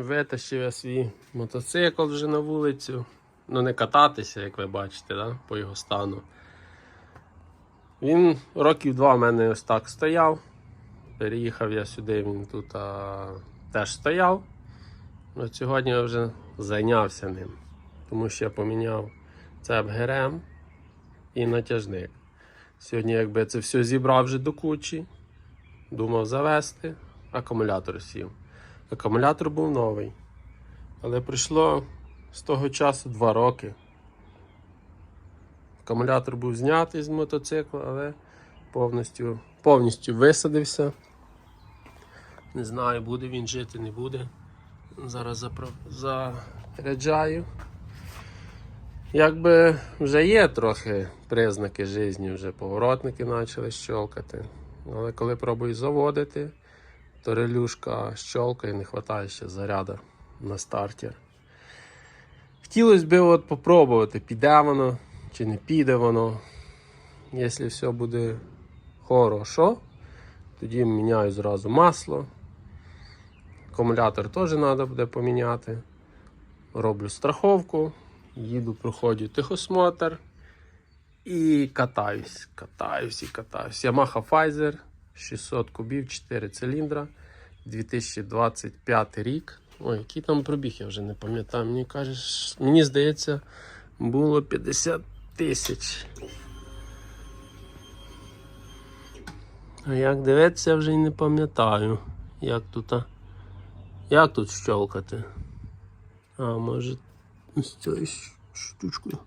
Витащив я свій мотоцикл вже на вулицю. Ну, не кататися, як ви бачите, да? по його стану. Він років два в мене ось так стояв. Переїхав я сюди, він тут а, теж стояв. От сьогодні я вже зайнявся ним, тому що я поміняв цеп ГРМ і натяжник. Сьогодні, якби це все зібрав вже до кучі, думав завести, акумулятор сів. Акумулятор був новий. Але пройшло з того часу 2 роки. Акумулятор був знятий з мотоцикла, але повністю, повністю висадився. Не знаю, буде він жити, не буде. Зараз заряджаю. Якби вже є трохи признаки життя, вже поворотники почали щелкати. Але коли пробую заводити, то релюшка щелкає, не вистачає ще заряду на стартер. Хотілося б от попробувати, піде воно чи не піде воно. Якщо все буде хорошо, тоді міняю зразу масло. Акумулятор теж треба буде поміняти. Роблю страховку, їду, проходжу техосмотр і катаюсь, катаюсь і катаюсь. Yamaha Pfizer 600 кубів, 4 циліндра, 2025 рік. Ой, який там пробіг, я вже не пам'ятаю. Мені кажеш, мені здається, було 50 тисяч. А як дивитися, я вже й не пам'ятаю, як тут. Як тут щолкати? А, може з цією штучкою.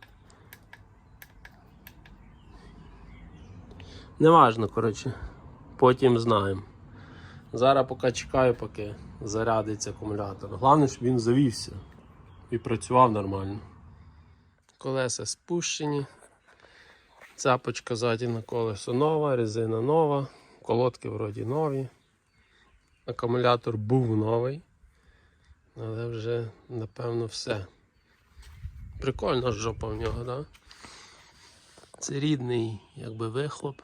Неважно, коротше. Потім знаємо. Зараз поки чекаю, поки зарядиться акумулятор. Головне, щоб він завівся і працював нормально. Колеса спущені. Цапочка ззаді на колесо нова, резина нова, колодки вроді нові. Акумулятор був новий. Але вже, напевно, все. Прикольна жопа в нього, да? Це рідний якби вихлоп,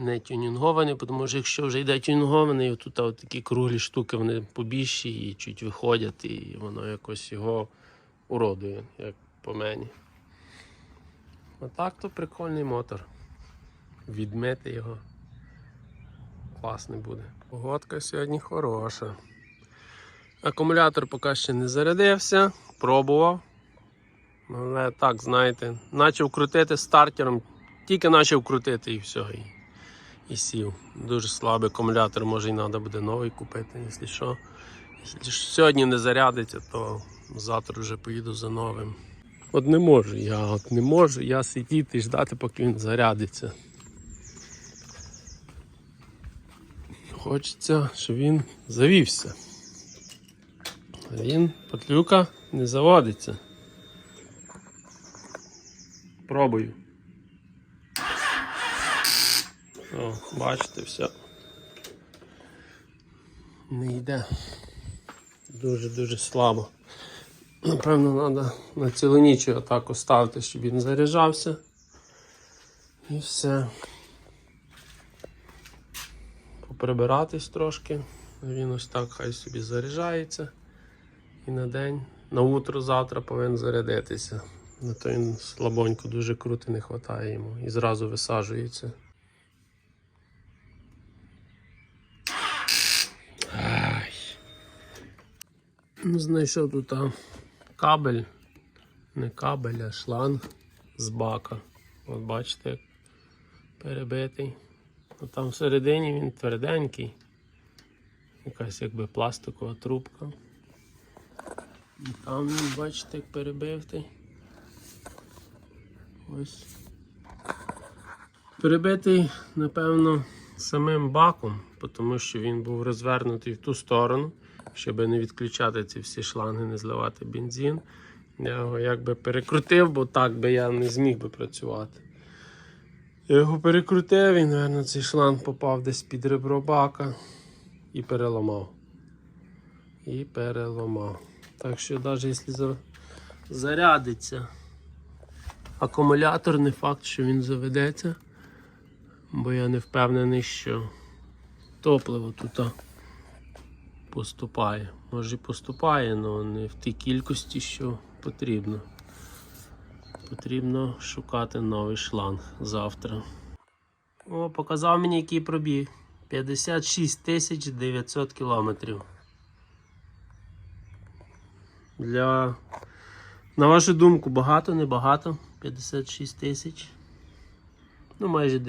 не тюнінгований, тому що якщо вже йде тюнінгований, тут такі круглі штуки вони побільші і чуть виходять, і воно якось його уродує, як по мені. А так то прикольний мотор. Відмити його. Класний буде. Погодка сьогодні хороша. Акумулятор поки ще не зарядився, пробував. Але так, знаєте, почав крутити стартером, тільки почав крутити і все. І, сів. Дуже слабий акумулятор, може і треба буде новий купити, якщо що. Якщо сьогодні не зарядиться, то завтра вже поїду за новим. От не можу я, от не можу я сидіти і ждати, поки він зарядиться. Хочеться, щоб він завівся. Він потлюка не заводиться. Пробую. О, бачите, все. Не йде. Дуже-дуже слабо. Напевно, треба на цілу ніч його так оставити, щоб він заряджався. І все. Поприбиратись трошки. Він ось так хай собі заряджається. І на день, на утро завтра повинен зарядитися. На то він слабонько дуже круто не вистачає йому і зразу висаджується. Знайшов тут кабель, не кабель, а шланг з бака. От бачите, як перебитий. А там всередині він тверденький. Якась якби пластикова трубка. І там він, бачите, як перебитий. Ось. Перебитий, напевно, самим баком, тому що він був розвернутий в ту сторону, щоб не відключати ці всі шланги, не зливати бензин. Я його якби перекрутив, бо так би я не зміг би працювати. Я його перекрутив і, мабуть, цей шланг попав десь під ребро бака і переламав. І переламав. Так що навіть якщо зарядиться акумулятор, не факт, що він заведеться, бо я не впевнений, що топливо тут поступає. Може і поступає, але не в тій кількості, що потрібно. Потрібно шукати новий шланг завтра. О, показав мені який пробіг. 56 тисяч 900 кілометрів. Для. На вашу думку, багато, небагато? 56 тисяч. Ну, майже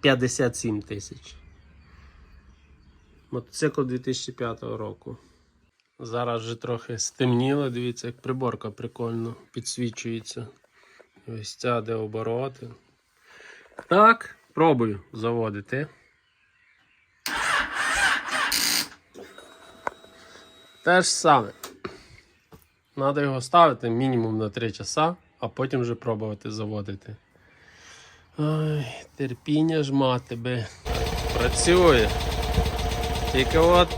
57 тисяч. Мотоцикл 2005 року. Зараз вже трохи стемніло, дивіться, як приборка прикольно підсвічується. Ось ця де обороти. Так, пробую заводити. Те ж саме. Треба його ставити мінімум на 3 часа, а потім вже пробувати заводити. Ой, терпіння ж мати би. Працює. Тільки от.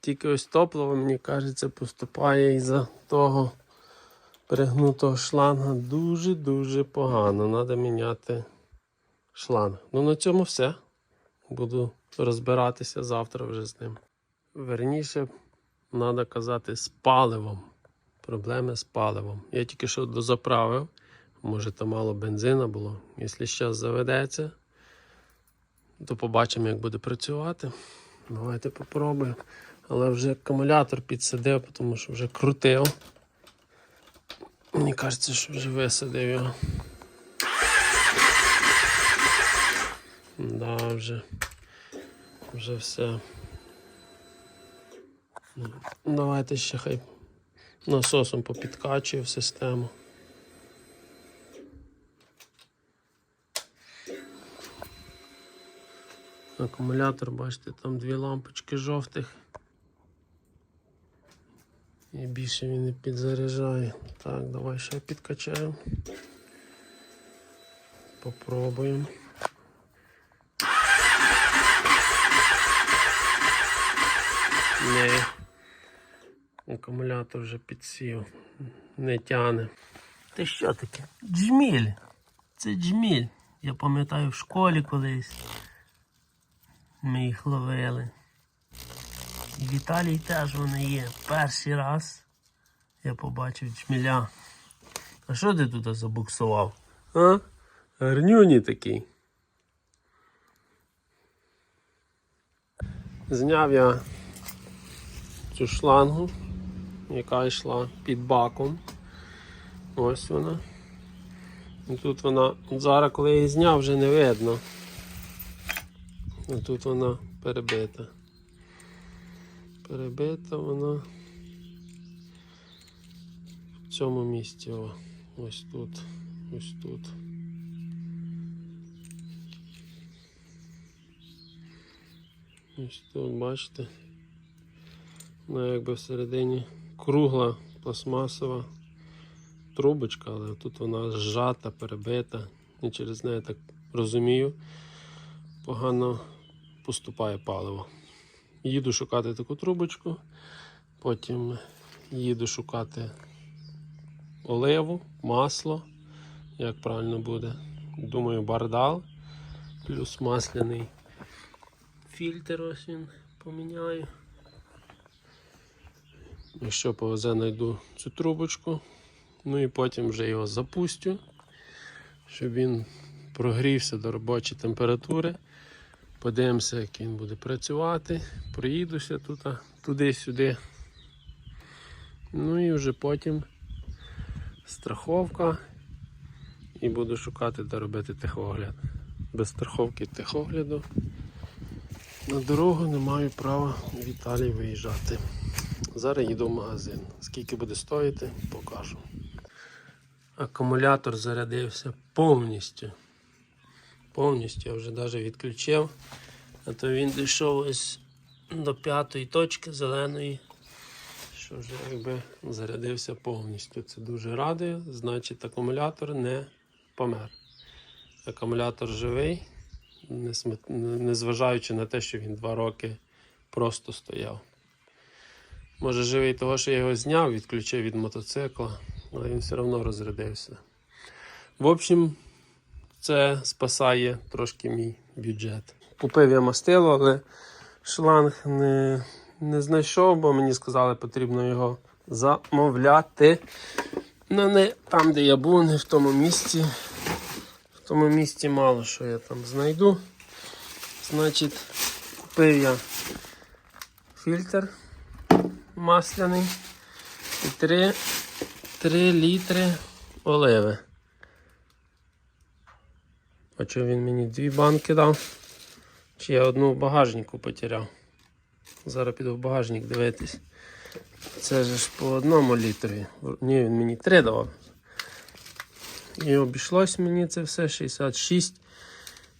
Тільки ось топливо, мені кажеться, поступає із-за того перегнутого шланга дуже-дуже погано. Треба міняти шланг. Ну на цьому все. Буду розбиратися завтра вже з ним. Верніше, треба казати, з паливом. Проблеми з паливом. Я тільки що дозаправив. Може, там мало бензина було. Якщо зараз заведеться, то побачимо, як буде працювати. Давайте попробуємо. Але вже акумулятор підсадив, тому що вже крутив. Мені кажеться, що вже висадив його. Да, вже. Вже все. Давайте ще хай насосом попідкачує в систему. Акумулятор, бачите, там дві лампочки жовтих. І більше він не підзаряджає. Так, давай ще підкачаємо. Попробуємо. Не. Акумулятор вже підсів. Не тяне. Ти що таке? Джміль. Це джміль. Я пам'ятаю в школі колись. Ми їх ловили. В Італії теж вони є. Перший раз я побачив чміля. А що ти тут забуксував? А? Гарнюні такий. Зняв я цю шлангу, яка йшла під баком. Ось вона. І тут вона, зараз, коли я її зняв, вже не видно. А тут вона перебита. Перебита вона в цьому місці. О. Ось тут. Ось тут. Ось тут, бачите? Вона якби всередині кругла пластмасова трубочка, але тут вона зжата, перебита. І через неї так розумію, погано поступає паливо. Їду шукати таку трубочку, потім їду шукати оливу, масло, як правильно буде. Думаю, бардал, плюс масляний фільтр ось він поміняю. Якщо повезе, знайду цю трубочку, ну і потім вже його запустю, щоб він прогрівся до робочої температури. Подивимося, як він буде працювати. Проїдуся тут, туди-сюди. Ну і вже потім страховка. І буду шукати, де робити техогляд. Без страховки техогляду на дорогу не маю права в Італії виїжджати. Зараз їду в магазин. Скільки буде стоїти, покажу. Акумулятор зарядився повністю. Повністю я вже навіть відключив. А то він дійшов ось до п'ятої точки зеленої. Що вже якби зарядився повністю. Це дуже радує. Значить акумулятор не помер. Акумулятор живий, незважаючи на те, що він два роки просто стояв. Може живий того, що я його зняв, відключив від мотоцикла, але він все одно розрядився. В общем, це спасає трошки мій бюджет. Купив я мастило, але шланг не, не знайшов, бо мені сказали, потрібно його замовляти. Ну, не там, де я був, не в тому місці. В тому місці мало що я там знайду. Значить, купив я фільтр масляний і 3, 3 літри оливи. А що він мені дві банки дав? Чи я одну в багажнику потеряв? Зараз піду в багажник дивитись. Це ж по одному літрові. Ні, він мені три давав. І обійшлось мені це все 66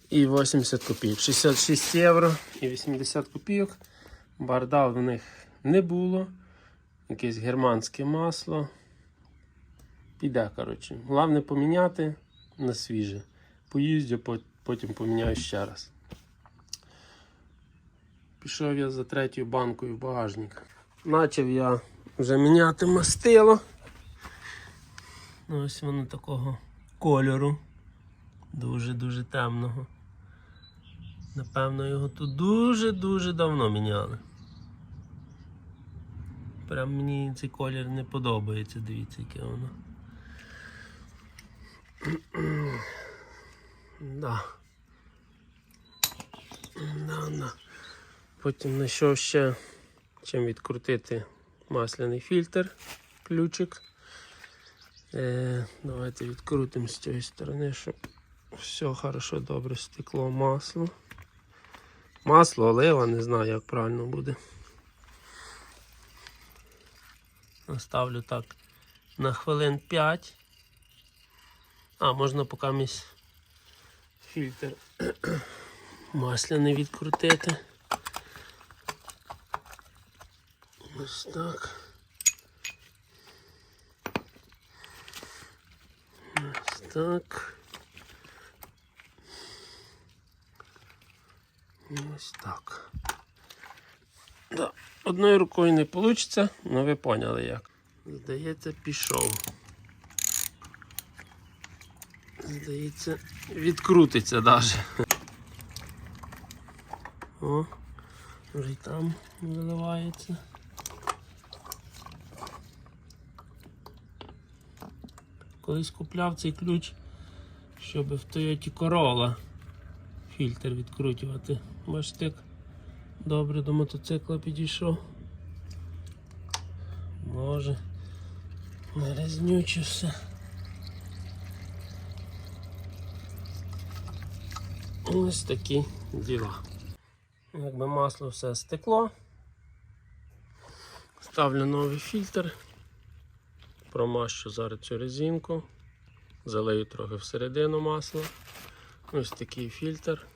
і 80 копійок. 66 євро і 80 копійок. Барда в них не було. Якесь германське масло. Піде, коротше. Головне поміняти на свіже. Поїздю, потім поміняю ще раз. Пішов я за третьою банкою в багажник. Начав я вже міняти мастило. Ну, Ось воно такого кольору. Дуже-дуже темного. Напевно, його тут дуже-дуже давно міняли. Прям мені цей колір не подобається, дивіться, яке воно. Да. Да, да. Потім знайшов ще чим відкрутити масляний фільтр, ключик. Е, давайте відкрутимо з цієї сторони, щоб все хорошо добре стекло масло. Масло, олива, не знаю, як правильно буде. Наставлю так на хвилин 5. А, можна поки місь фільтр масляний відкрутити. Ось так. Ось так. Ось так. Да. Одною рукою не вийде, але ви поняли як. Здається, пішов. Здається, відкрутиться навіть. О, вже й там виливається. Колись купляв цей ключ, щоб в Toyota Corolla фільтр відкручувати. Бачите, як добре до мотоцикла підійшов. Може, грязнюче все. Ось такі діла. Якби масло все стекло. Ставлю новий фільтр. Промащу зараз цю резинку. Залию трохи всередину масла. Ось такий фільтр.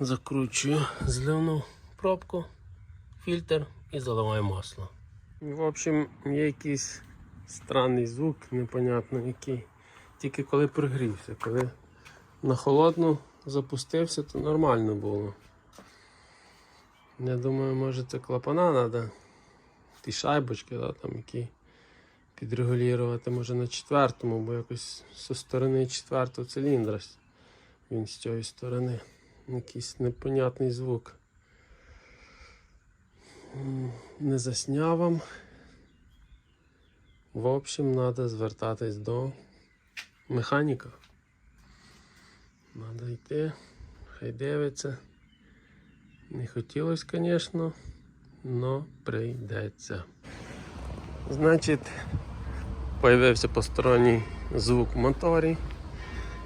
Закручую зливну пробку, фільтр і заливаю масло. В общем, є якийсь странний звук, непонятно який. Тільки коли пригрівся. Коли на холодну запустився, то нормально було. Я думаю, може це клапана треба. Ті шайбочки, да, там, які підрегулювати може на четвертому, бо якось зі сторони четвертого циліндра він з цієї сторони. Якийсь непонятний звук. Не засняв вам. В общем, треба звертатись до механіка. Треба йти, хай дивиться. Не хотілося, звісно, але прийдеться. Значить, появився посторонній звук моторі.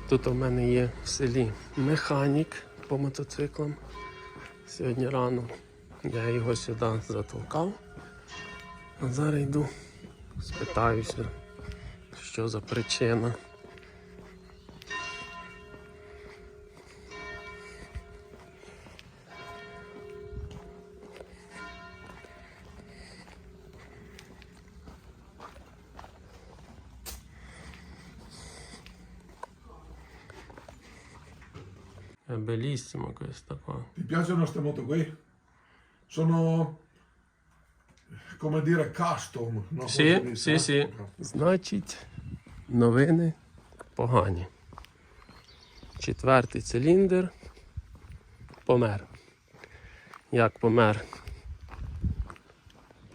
Тут у мене є в селі механік по мотоциклам. Сьогодні рано я його сюди затолкав. А зараз йду, спитаюся, що за причина. È bellissima questa qua. Ti piacciono queste moto qui? Sono come dire custom. No? Sì, sì, sì. Значить, новини погані. Четвертий циліндр помер. Як помер?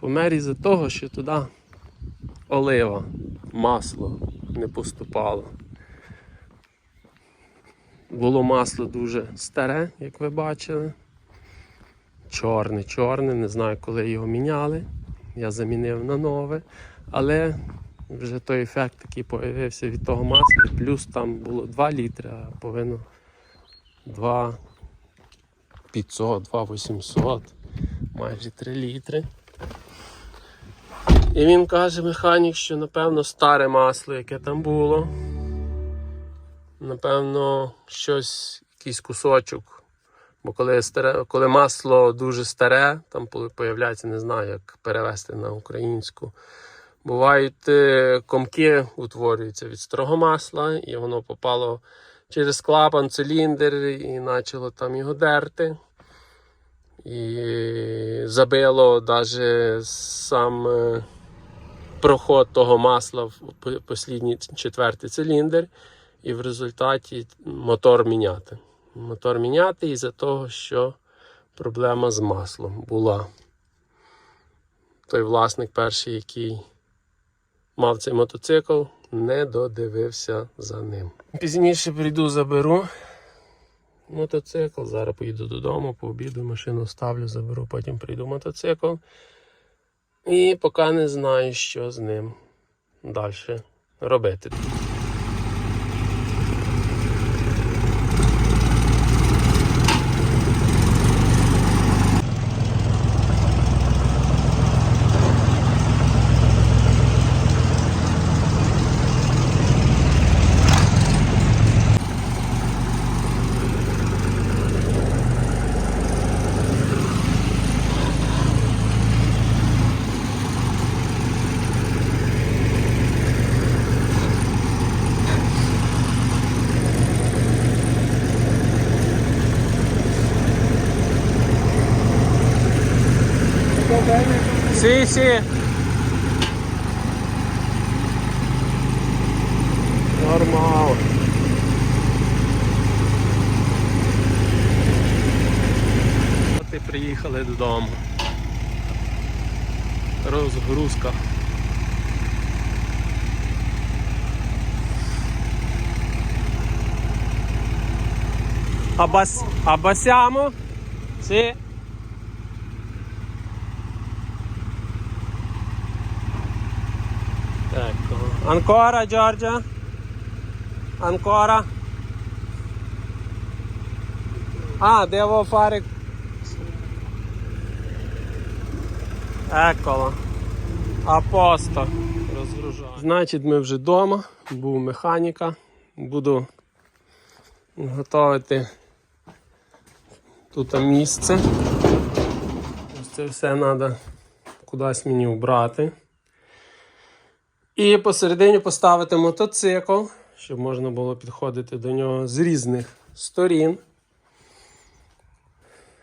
Помер із-за того, що туди олива, масло не поступало. Було масло дуже старе, як ви бачили. Чорне, чорне, не знаю, коли його міняли. Я замінив на нове, але вже той ефект такий появився від того масла. Плюс там було 2 літри, а повинно 2 500, 2 800, майже 3 літри. І він каже, механік, що напевно старе масло, яке там було. Напевно, щось, якийсь кусочок. Бо коли, старе, коли масло дуже старе, там появляється, не знаю, як перевести на українську. Бувають е, комки утворюються від старого масла, і воно попало через клапан, циліндр, і почало там його дерти. І забило навіть сам е, проход того масла в послідній четвертий циліндр, і в результаті мотор міняти. Мотор міняти із-за того, що проблема з маслом була. Той власник перший, який мав цей мотоцикл, не додивився за ним. Пізніше прийду, заберу мотоцикл. Зараз поїду додому, пообіду, машину ставлю, заберу, потім прийду мотоцикл. І поки не знаю, що з ним далі робити. Sì. Нормал. І приїхали додому. Розгрузка. Abbas- abbassiamo? Sì. Ancora Giorgia? Ancora? Ah, devo fare. Eccolo. А. Розгружаю. Значить, ми вже вдома. Був механіка. Буду готувати тут місце. Ось це все треба кудись мені вбрати. І посередині поставити мотоцикл, щоб можна було підходити до нього з різних сторін.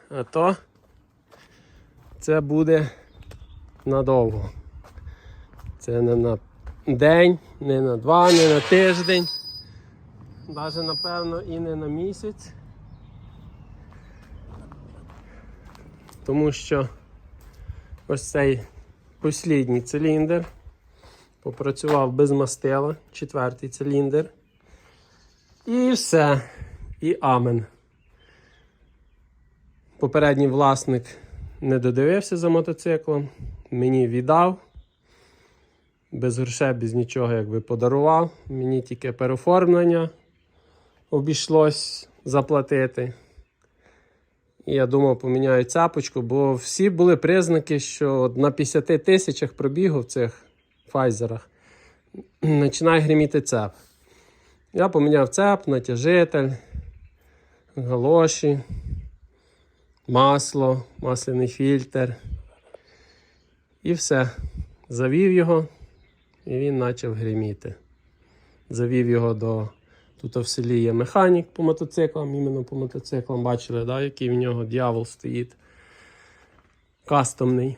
А то це буде надовго. Це не на день, не на два, не на тиждень. Навіть, напевно, і не на місяць. Тому що ось цей послідній циліндр попрацював без мастила, четвертий циліндр. І все. І амен. Попередній власник не додивився за мотоциклом, мені віддав. Без грошей, без нічого якби подарував. Мені тільки переоформлення обійшлось заплатити. І я думав, поміняю цапочку, бо всі були признаки, що на 50 тисячах пробігу в цих файзерах починає гриміти цеп. Я поміняв цеп, натяжитель, галоші, масло, масляний фільтр. І все. Завів його, і він почав гриміти. Завів його до. Тут в селі є механік по мотоциклам, іменно по мотоциклам. Бачили, да, який в нього дьявол стоїть. Кастомний.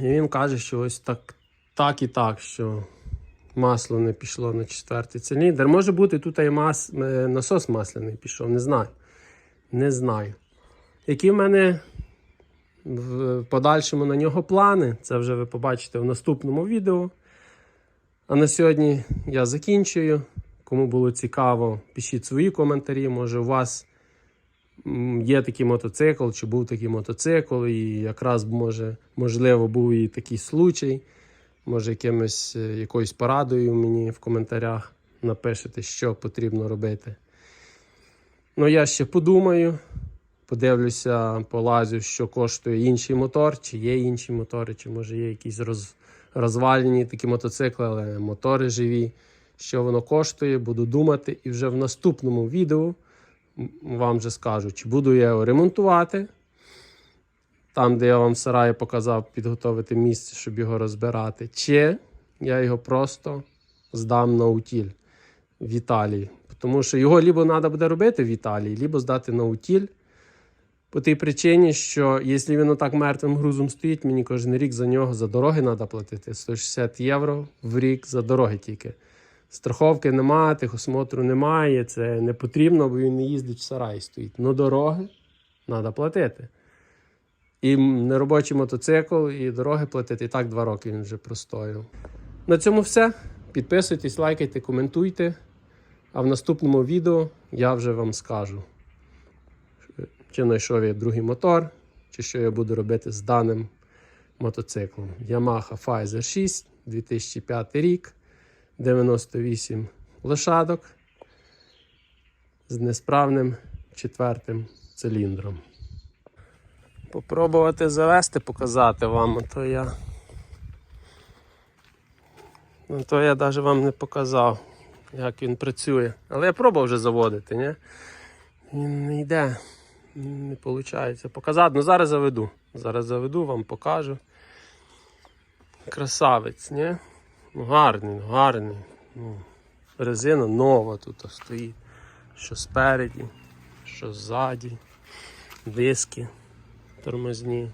І він каже, що ось так, так і так, що масло не пішло на четвертий циліндр. Може бути, тут і мас... е, насос масляний пішов, не знаю. Не знаю. Які в мене в подальшому на нього плани, це вже ви побачите в наступному відео. А на сьогодні я закінчую. Кому було цікаво, пишіть свої коментарі. Може, у вас є такий мотоцикл, чи був такий мотоцикл, і якраз може, можливо, був і такий случай. Може, якимось, е, якоюсь порадою мені в коментарях напишете, що потрібно робити. Ну, я ще подумаю, подивлюся, полазю, що коштує інший мотор, чи є інші мотори, чи може є якісь роз, розвалені такі мотоцикли, але мотори живі. Що воно коштує, буду думати, і вже в наступному відео вам вже скажу, чи буду я його ремонтувати. Там, де я вам сараї показав, підготовити місце, щоб його розбирати, чи я його просто здам на утіль в Італії. Тому що його либо треба буде робити в Італії, либо здати на утіль. По тій причині, що якщо він отак мертвим грузом стоїть, мені кожен рік за нього за дороги треба платити 160 євро в рік за дороги тільки. Страховки немає, техосмотру немає, це не потрібно, бо він не їздить в сараї стоїть. Но дороги треба платити. І неробочий мотоцикл, і дороги платити. І так два роки він вже простояв. На цьому все. Підписуйтесь, лайкайте, коментуйте. А в наступному відео я вже вам скажу, чи знайшов я другий мотор, чи що я буду робити з даним мотоциклом. Yamaha Pfizer 6, 2005 рік, 98 лошадок з несправним четвертим циліндром. Попробувати завести, показати вам, а то я. Ну, то я навіть вам не показав, як він працює. Але я пробував вже заводити, ні? Він не йде, не виходить показати. Ну зараз заведу. Зараз заведу, вам покажу. Красавець, ні? Ну, гарний, ну, гарний. Ну, резина нова тут стоїть. Що спереді, що ззаді. Диски тормозні.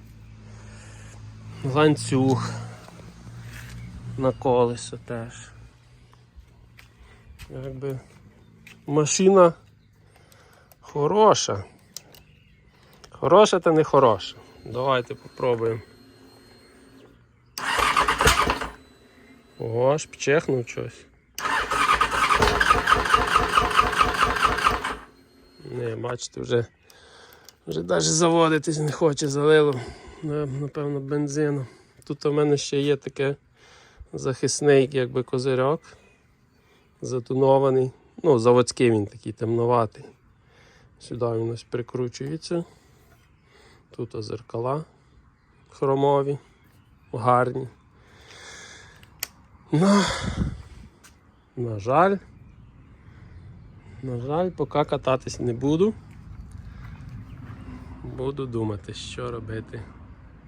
Ланцюг на колесо теж. Якби машина хороша. Хороша та не хороша. Давайте попробуємо. Ого, аж пчехнув щось. Не, бачите, вже, вже навіть заводитись не хоче, залило, напевно, бензину. Тут у мене ще є таке захисний якби козирьок. Затонований. Ну, заводський він такий темноватий. Сюди він ось прикручується. Тут озеркала хромові, гарні. Ну, на жаль, на жаль, поки кататись не буду. Буду думати, що робити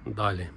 далі.